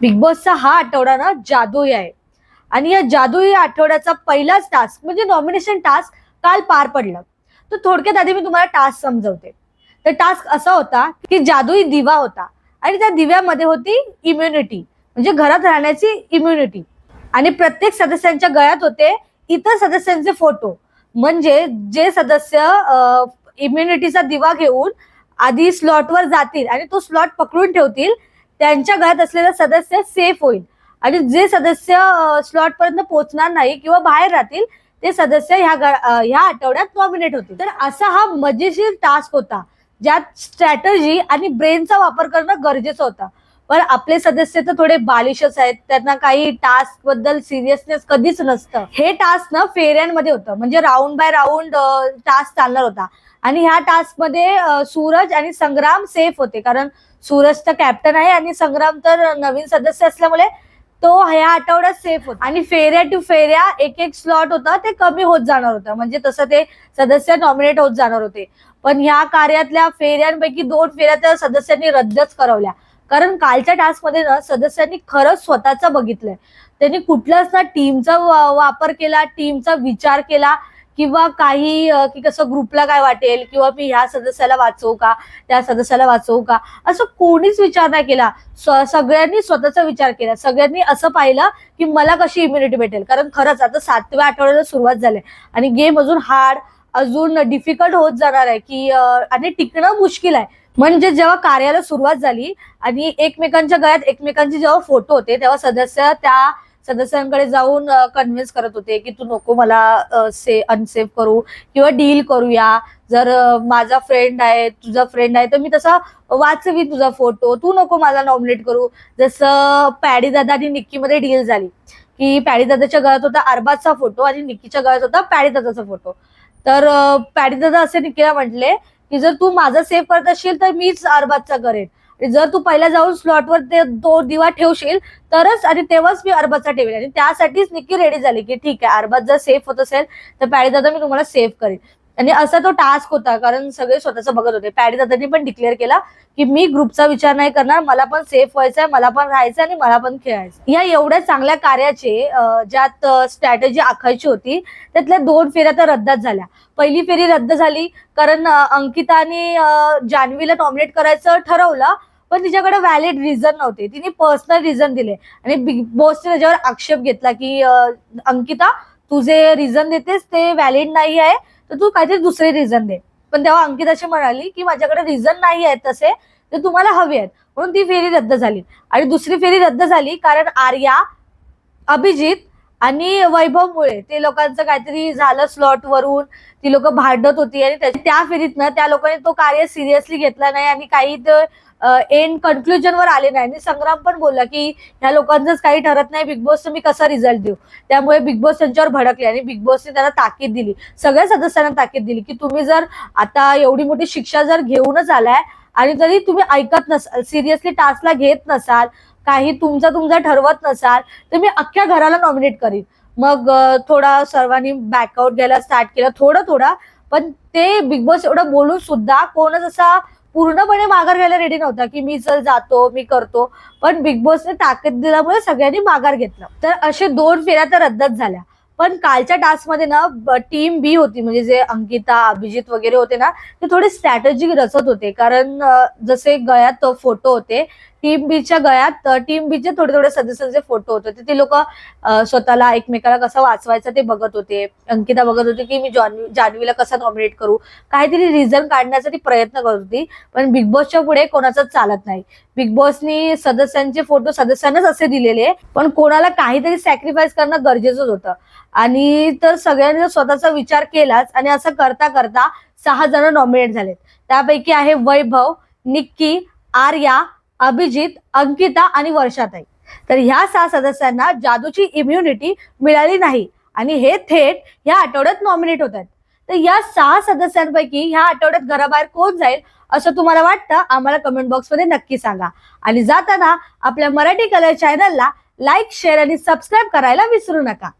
Big बॉसचा हा आठवडा ना जादुई आहे. आणि या जादुई आठवड्याचा पहिलाच टास्क म्हणजे नॉमिनेशन टास्क काल पार पडलं. तर थोडक्यात आधी मी तुम्हाला टास्क समजवते. तर टास्क असा होता की जादुई दिवा होता आणि त्या दिव्यामध्ये होती इम्युनिटी म्हणजे घरात राहण्याची इम्युनिटी आणि प्रत्येक सदस्यांच्या गळ्यात होते इतर सदस्यांचे फोटो म्हणजे जे सदस्य इम्युनिटीचा दिवा घेऊन आधी स्लॉटवर जातील आणि तो स्लॉट पकडून ठेवतील त्यांच्या घरात असलेला सदस्य सेफ होईल. आणि जे सदस्य स्लॉट पर्यंत पोहोचणार नाही किंवा बाहेर राहतील ते सदस्य ह्या ह्या आठवड्यात नॉमिनेट होतील. तर असा हा मजेशीर टास्क होता ज्यात स्ट्रॅटजी आणि ब्रेनचा वापर करणं गरजेचं होतं. पण आपले सदस्य तर थोडे बालिशच आहेत. त्यांना काही टास्कबद्दल सिरियसनेस कधीच नसतं. हे टास्क ना फेऱ्यांमध्ये होतं. म्हणजे राऊंड बाय राऊंड टास्क चालणार होता. आणि ह्या टास्कमध्ये सूरज आणि संग्राम सेफ होते. कारण सूरज तर कॅप्टन आहे आणि संग्राम तर नवीन सदस्य असल्यामुळे तो ह्या आठवड्यात सेफ होता. आणि फेऱ्या टू फेऱ्या एक एक स्लॉट होता ते कमी होत जाणार होतं. म्हणजे तसं ते सदस्य नॉमिनेट होत जाणार होते. पण ह्या कार्यातल्या फेऱ्यांपैकी दोन फेऱ्या त्या सदस्यांनी रद्दच करवल्या. कारण कालच्या टास्कमध्ये ना सदस्यांनी खरंच स्वतःच बघितलंय. त्यांनी कुठलाच ना टीमचा वापर केला टीमचा विचार केला किंवा काही की कसं ग्रुपला काय वाटेल किंवा मी ह्या सदस्याला वाचवू का त्या सदस्याला वाचवू का असं कोणीच विचार नाही केला. सगळ्यांनी स्वतःचा विचार केला. सगळ्यांनी असं पाहिलं की मला कशी इम्युनिटी भेटेल? कारण खरंच आता सातव्या आठवड्याला सुरुवात झाली आणि गेम अजून हार्ड अजून डिफिकल्ट होत जाणार आहे की आणि टिकणं मुश्किल आहे. म्हणजे जेव्हा कार्याला सुरुवात झाली आणि एकमेकांच्या गळ्यात एकमेकांचे जेव्हा फोटो होते तेव्हा सदस्य त्या सदस्यांकडे जाऊन कन्व्हिन्स करत होते की तू नको मला से अनसेफ करू किंवा डील करूया. जर माझा फ्रेंड आहे तुझा फ्रेंड आहे तर मी तसा वाचवी तुझा फोटो तू नको मला नॉमिनेट करू. जसं पॅडी दादा आणि निक्कीमध्ये डील झाली की पॅडी दादाच्या गळ्यात होता अरबाजचा फोटो आणि निक्कीच्या गळ्यात होता पॅडी दादाचा फोटो तर पॅडी दादा असे निकिला म्हटले की जर तू माझा सेव्ह करत असशील तर मीच अरबाजचा करेन. जर तू पहिला जाऊन स्लॉटवर ते तो दिवा ठेवशील तरच आणि तेव्हाच मी अरबाजचा ठेवेल आणि त्यासाठीच निकी रेडी झाली की ठीक आहे अरबाज जर सेफ होत असेल तर पॅडी दादा मी तुम्हाला सेव्ह करेन. आणि असा तो टास्क होता कारण सगळे स्वतःच बघत होते. पॅडी दादांनी पण डिक्लेअर केला की मी ग्रुपचा विचार नाही करणार मला पण सेफ व्हायचंय मला पण राहायचं आणि मला पण खेळायचं या एवढ्या चांगल्या कार्याचे ज्यात स्ट्रॅटेजी आखायची होती त्यातल्या दोन फेऱ्या तर रद्दच झाल्या. पहिली फेरी रद्द झाली कारण अंकिताने जान्हवीला नॉमिनेट करायचं ठरवलं पण तिच्याकडे व्हॅलिड रिझन नव्हते. तिने पर्सनल रिझन दिले. आणि बिग बॉसने त्याच्यावर आक्षेप घेतला की अंकिता तू जे रिझन देतेस ते व्हॅलिड नाही आहे. तर तू काहीतरी दुसरे रिझन दे. पण तेव्हा अंकिताशी म्हणाली की माझ्याकडे रिझन नाही आहेत तसे ते तुम्हाला हवे आहेत. म्हणून ती फेरी रद्द झाली. आणि दुसरी फेरी रद्द झाली कारण आर्या अभिजित आणि वैभवमुळे ते लोकांचं काहीतरी झालं स्लॉट वरून. ती लोक भांडत होती आणि त्या- त्या फेरीतनं त्या लोकांनी तो कार्य सिरियसली घेतला नाही आणि काही एंड कन्क्लुजन वर आले नाही. आणि संग्राम पण बोलला की ह्या लोकांचंच काही ठरत नाही. बिग बॉसचं मी कसा रिझल्ट देऊ? त्यामुळे बिग बॉस त्यांच्यावर भडकले आणि बिग बॉसने त्यांना ताकीद दिली. सगळ्या सदस्यांना ताकीद दिली की तुम्ही जर आता एवढी मोठी शिक्षा जर घेऊनच आलाय आणि तरी तुम्ही ऐकत नसाल सिरियसली टास्कला घेत नसाल काही तुमचा तुमचा ठरवत नसाल तर मी अख्ख्या घराला नॉमिनेट करीन. मग थोडा सर्वांनी बॅकआउट घ्यायला स्टार्ट केलं थोडं थोडं पण ते बिग बॉस एवढं बोलून सुद्धा कोणच असा पूर्णपणे माघार घ्यायला रेडी नव्हता की मी चल जातो मी करतो. पण बिग बॉसने ताकद दिल्यामुळे सगळ्यांनी माघार घेतलं. तर असे दोन फेऱ्या तर रद्दच झाल्या. पण कालच्या टास्कमध्ये ना टीम बी होती म्हणजे जे अंकिता अभिजित वगैरे होते ना ते थोडे स्ट्रॅटेजी रचत होते. कारण जसे गळ्यात फोटो होते टीम बीच्या गळ्यात टीम बीचे थोडे थोडे सदस्यांचे फोटो होते. ते लोक स्वतःला एकमेकाला कसं वाचवायचं ते बघत होते. अंकिता बघत होती की मी जान्हवी जान्हवीला कसं नॉमिनेट करू? काहीतरी रिझन काढण्याचा ती प्रयत्न करत होती पण बिग बॉसच्या पुढे कोणाचंच चालत नाही. बिग बॉसनी सदस्यांचे फोटो सदस्यांनाच असे दिलेले पण कोणाला काहीतरी सॅक्रिफाईस करणं गरजेचंच होतं. आणि तर सगळ्यांनी स्वतःचा विचार केलाच आणि असं करता करता सहा जण नॉमिनेट झालेत. त्यापैकी आहे वैभव निक्की आर्या अभिजित अंकिता आणि वर्षाताई. तर ह्या सहा सदस्यांना जादूची इम्युनिटी मिळाली नाही. आणि हे थेट ह्या आठवड्यात नॉमिनेट होत आहेत तर या सहा सदस्यांपैकी ह्या आठवड्यात घराबाहेर कोण जाईल असं तुम्हाला वाटतं? आम्हाला कमेंट बॉक्समध्ये नक्की सांगा. आणि जाताना आपल्या मराठी कलर चॅनलला लाईक शेअर आणि सबस्क्राईब करायला विसरू नका.